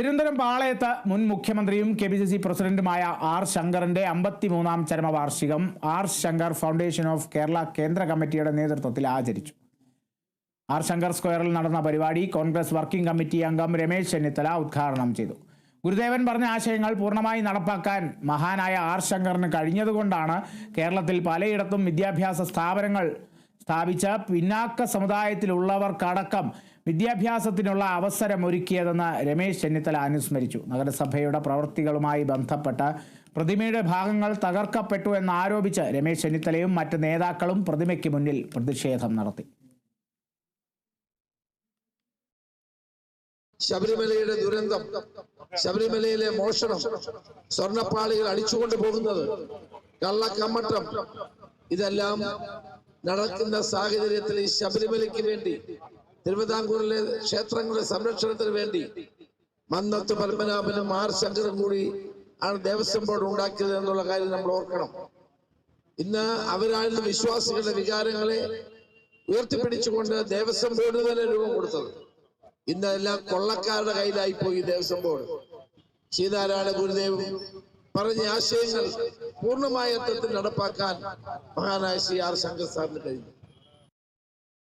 തിരുവനന്തപുരം പാളയത്ത് മുൻ മുഖ്യമന്ത്രിയും കെ പി സി സി പ്രസിഡന്റുമായ ആർ ശങ്കറിന്റെ അമ്പത്തിമൂന്നാം ചരമവാർഷികം R Shankar foundation of Kerala കേന്ദ്ര കമ്മിറ്റിയുടെ നേതൃത്വത്തിൽ ആചരിച്ചു. ആർ ശങ്കർ സ്ക്വയറിൽ നടന്ന പരിപാടി കോൺഗ്രസ് വർക്കിംഗ് കമ്മിറ്റി അംഗം രമേശ് ചെന്നിത്തല ഉദ്ഘാടനം ചെയ്തു. ഗുരുദേവൻ പറഞ്ഞ ആശയങ്ങൾ പൂർണമായി നടപ്പാക്കാൻ മഹാനായ ആർ ശങ്കറിന് കഴിഞ്ഞതുകൊണ്ടാണ് കേരളത്തിൽ പലയിടത്തും വിദ്യാഭ്യാസ സ്ഥാപനങ്ങൾ സ്ഥാപിച്ച പിന്നാക്ക സമുദായത്തിലുള്ളവർക്കടക്കം വിദ്യാഭ്യാസത്തിനുള്ള അവസരം ഒരുക്കിയതെന്ന് രമേശ് ചെന്നിത്തല അനുസ്മരിച്ചു. നഗരസഭയുടെ പ്രവൃത്തികളുമായി ബന്ധപ്പെട്ട് പ്രതിമയുടെ ഭാഗങ്ങൾ തകർക്കപ്പെട്ടു എന്നാരോപിച്ച് രമേശ് ചെന്നിത്തലയും മറ്റ് നേതാക്കളും പ്രതിമയ്ക്ക് മുന്നിൽ പ്രതിഷേധം നടത്തി. ശബരിമലയുടെ ദുരന്തം ശബരിമലയിലെ മോഷണം സ്വർണപ്പാളികൾ അടിച്ചുകൊണ്ട് പോകുന്നത് കള്ളക്കമ്മട്ടം ഇതെല്ലാം നടക്കുന്ന സാഹചര്യത്തിൽ ഈ ശബരിമലയ്ക്ക് വേണ്ടി തിരുവിതാംകൂറിലെ ക്ഷേത്രങ്ങളുടെ സംരക്ഷണത്തിന് വേണ്ടി മന്നത്ത് പത്മനാഭനും ആർ ശങ്കറും കൂടി ആണ് ദേവസ്വം ബോർഡ് ഉണ്ടാക്കിയത് എന്നുള്ള കാര്യം നമ്മൾ ഓർക്കണം. ഇന്ന് അവരായിരുന്നു വിശ്വാസികളുടെ വികാരങ്ങളെ ഉയർത്തിപ്പിടിച്ചുകൊണ്ട് ദേവസ്വം ബോർഡ് തന്നെ രൂപം കൊടുത്തത്. ഇന്ന് എല്ലാം കൊള്ളക്കാരുടെ കയ്യിലായി പോയി ദേവസ്വം ബോർഡ്. സീതാരായണ ഗുരുദേവും പറഞ്ഞ ആശയങ്ങൾ പൂർണമായ അർത്ഥത്തിൽ നടപ്പാക്കാൻ മഹാനായ സി ആർ ശങ്കർ സാറിന് കഴിഞ്ഞു.